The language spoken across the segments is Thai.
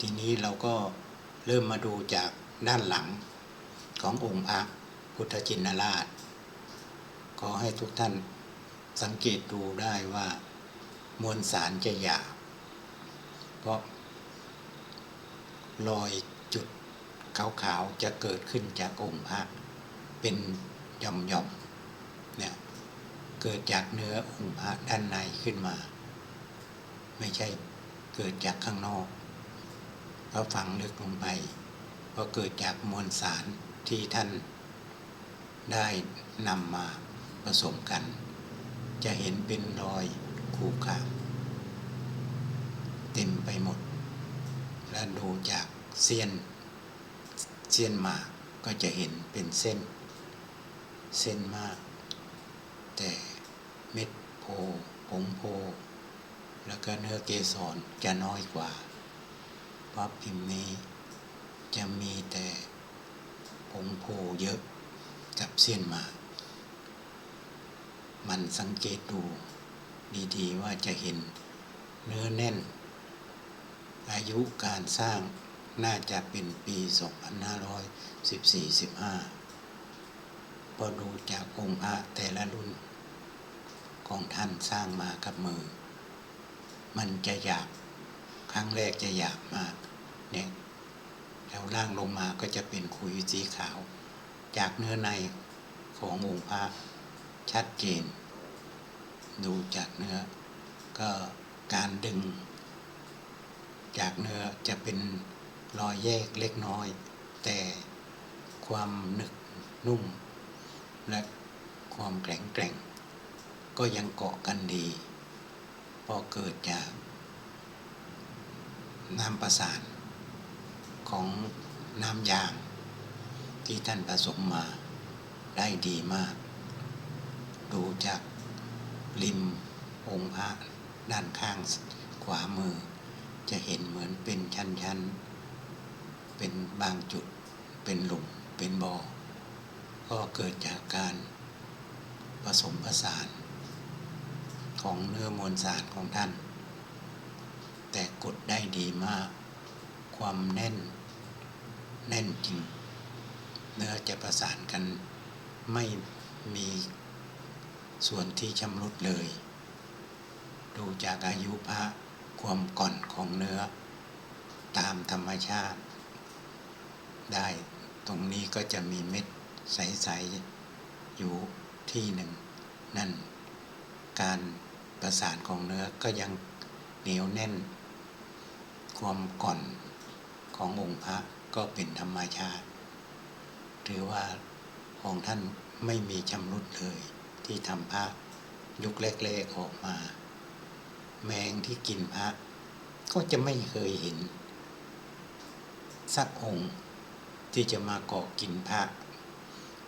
ทีนี้เราก็เริ่มมาดูจากด้านหลังขององค์พระพุทธจินราช ขอให้ทุกท่านสังเกตดูได้ว่ามวลสารจะหยาบเพราะรอยจุดขาวๆจะเกิดขึ้นจากองค์พระเป็นหย่อมๆเนี่ยเกิดจากเนื้อองค์พระด้านในขึ้นมา ไม่ใช่เกิดจากข้างนอก เพราะฝังลึกลงไปเพราะเกิดจากมวลสารที่ท่านได้นำมาผสมกัน จะเห็นเป็นรอยขูขาเต็มไปหมด และดูจากเสี้ยนเสี้ยนมากก็จะเห็นเป็นเส้น เส้นมาก แต่เม็ดโพผงโพ แล้วก็เนื้อเกสรจะน้อยกว่า เพราพิมพ์นี้ จะมีแต่ผงโพเยอะกับเส้นมา มันสังเกตดูดีๆว่าจะเห็นเนื้อแน่น อายุการสร้างน่าจะเป็นปี 2514-15 พอดูจากองค์พระแต่ละรุ่น ของท่านสร้างมากับมือ มันจะหยาบครั้งแรกจะหยาบมาก เนี่ยแล้วล่างลงมาก็จะเป็นขุยสีขาว จากเนื้อในขององค์พระชัดเจน ดูจากเนื้อ ก็การดึง จากเนื้อจะเป็นรอยแยกเล็กน้อย แต่ความหนึกนุ่ม และความแข็งแกร่ง ก็ยังเกาะกันดี พอเกิดจากน้ำประสาน ของน้ำยาง ที่ท่านผสมมาได้ดีมาก ดูจากริมองค์พระด้านข้างขวามือ จะเห็นเหมือนเป็นชั้นๆ เป็นบางจุด เป็นหลุม เป็นบ่อ ก็เกิดจากการผสมผสาน ของเนื้อมวลสารของท่าน แต่กดได้ดีมาก ความแน่นแน่นจริง เนื้อจะประสานกันไม่มีส่วนที่ชำรุดเลย ดูจากอายุพระความก่อนของเนื้อ ตามธรรมชาติ ได้ตรงนี้ก็จะมีเม็ดใส ๆ อยู่ที่หนึ่ง นั่น การประสานของเนื้อก็ยังเหนียวแน่น ความก่อน ขององค์พระก็เป็นธรรมชาติ ถือว่าของท่านไม่มีชำรุดเลย ที่ทำพระยุคแรกๆออกมา แมงที่กินพระ ก็จะไม่เคยเห็น สักองค์ที่จะมาเกาะกินพระ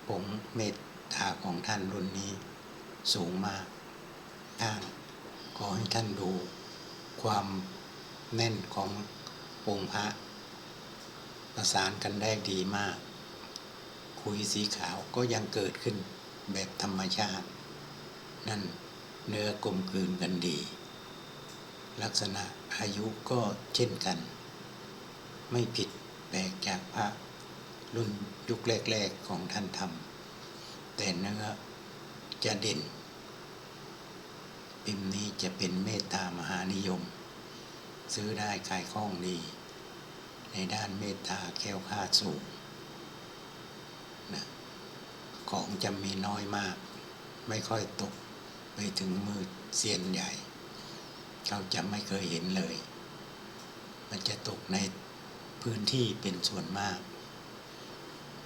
ผมเมตตาของท่านรุ่นนี้สูงมากท่านขอให้ท่านดูความแน่นขององค์พระ ประสานกันได้ดีมาก คุยสีขาวก็ยังเกิดขึ้นแบบธรรมชาติ นั่นเนื้อกลมกลืนกันดี ลักษณะอายุก็เช่นกัน ไม่ผิดแปลกจากพระรุ่นยุคแรกๆของท่านทำแต่เนื้อจะเด่นพิมพ์นี้จะเป็นเมตตามหานิยม ซื้อได้ขายคล่องดี ในด้านเมตตาแค้วคลาสูงนะของจะมีน้อยมาก ไม่ค่อยตกไปถึงมือเซียนใหญ่ เขาจะไม่เคยเห็นเลย มันจะตกในพื้นที่เป็นส่วนมาก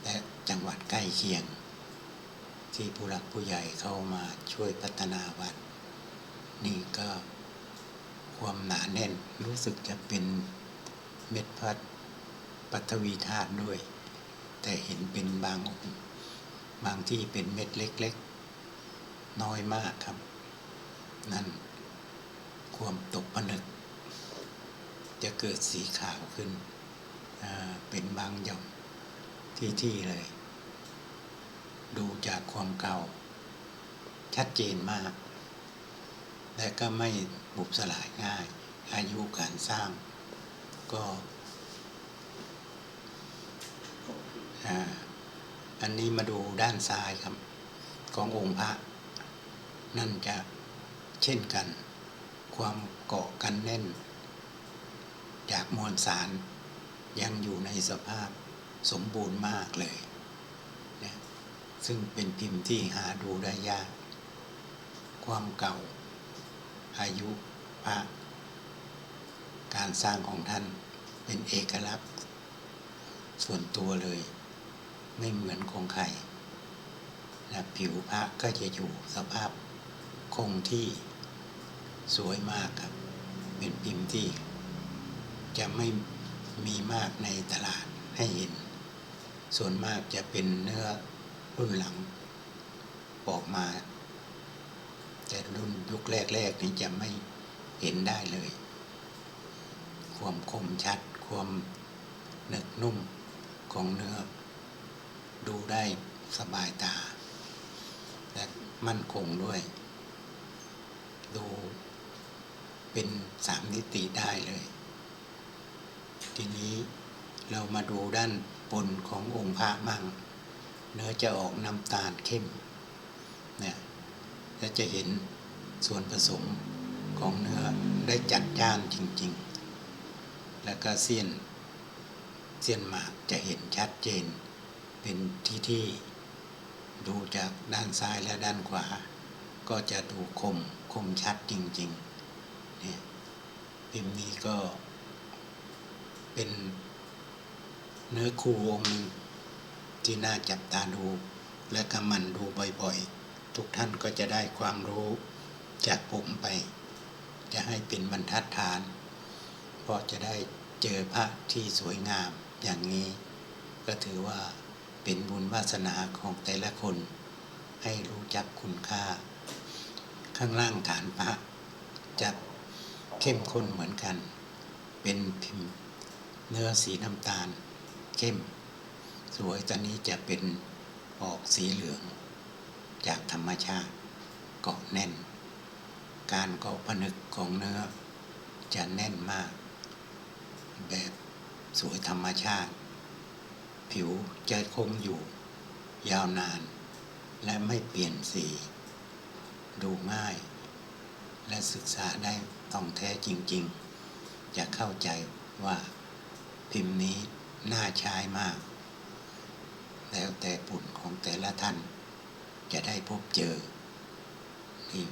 และจังหวัดใกล้เคียง ที่ผู้หลักผู้ใหญ่เข้ามาช่วยพัฒนาวัด นี่ก็ความหนาแน่นรู้สึกจะเป็นเม็ดพัด ปัทวีธาตุด้วย แต่เห็นเป็นบางองค์บางที่เป็นเม็ดเล็ก ๆ น้อยมากครับ นั่นความตกผนึก จะเกิดสีขาวขึ้น เป็นบางหย่อมที่ที่เลย ดูจากความเก่า ชัดเจนมาก และก็ไม่บุบสลายง่าย อายุการสร้างก็ อันนี้มาดูด้านซ้ายครับ ขององค์พระ นั่นจะเช่นกัน ความเกาะกันแน่น จากมวลสารยังอยู่ในสภาพสมบูรณ์มากเลยนะซึ่งเป็นพิมพ์ที่หาดูได้ยาก ความเก่า อายุพระการสร้างของท่านเป็นเอกลักษณ์ ส่วนตัวเลย ไม่เหมือนของใครนะผิวพระก็จะอยู่สภาพคงที่สวยมากครับ เป็นพิมพ์ที่ จะไม่มีมากในตลาดให้เห็น ส่วนมากจะเป็นเนื้อรุ่นหลังออกมา แต่รุ่นยุคแรกๆนี้จะไม่เห็นได้เลย ความคมชัด ความหนึกนุ่มของเนื้อ ดูได้สบายตา และมั่นคงด้วย ดูเป็นสามมิติได้เลย ทีนี้เรามาดูด้านบนขององค์พระมั่ง เนื้อจะออกน้ำตาลเข้มเนี่ยและจะเห็นส่วนผสมของเนื้อได้จัดจ้านจริง ๆ แล้วก็เสี้ยนเสี้ยนหมากจะเห็นชัดเจน เป็นที่ที่ดูจากด้านซ้ายและด้านขวา ก็จะดูคมคมชัดจริงๆเนี่ยพิมพ์นี้ก็เป็นเนื้อคู่องค์หนึ่งที่น่าจับตาดู และก็หมันดูบ่อยๆ ทุกท่านก็จะได้ความรู้จากผมไป จะให้เป็นบรรทัดฐาน เพราะจะได้เจอพระที่สวยงามอย่างนี้ ก็ถือว่า เป็นบุญวาสนาของแต่ละคนให้รู้จักคุณค่า ข้างล่างฐานพระจะเข้มข้นเหมือนกัน เป็นพิมพ์เนื้อสีน้ำตาล เข้ม สวยตอนนี้จะเป็นออกสีเหลือง จากธรรมชาติเกาะแน่น การเกาะผนึกของเนื้อจะแน่นมาก แบบสวยธรรมชาติ ผิวจะคงอยู่ ยาวนาน และไม่เปลี่ยนสี ดูง่าย และศึกษาได้ต้องแท้จริง ๆ จะเข้าใจว่าพิมพ์นี้น่าใช้มาก แล้วแต่ปุ่นของแต่ละท่าน จะได้พบเจอนี่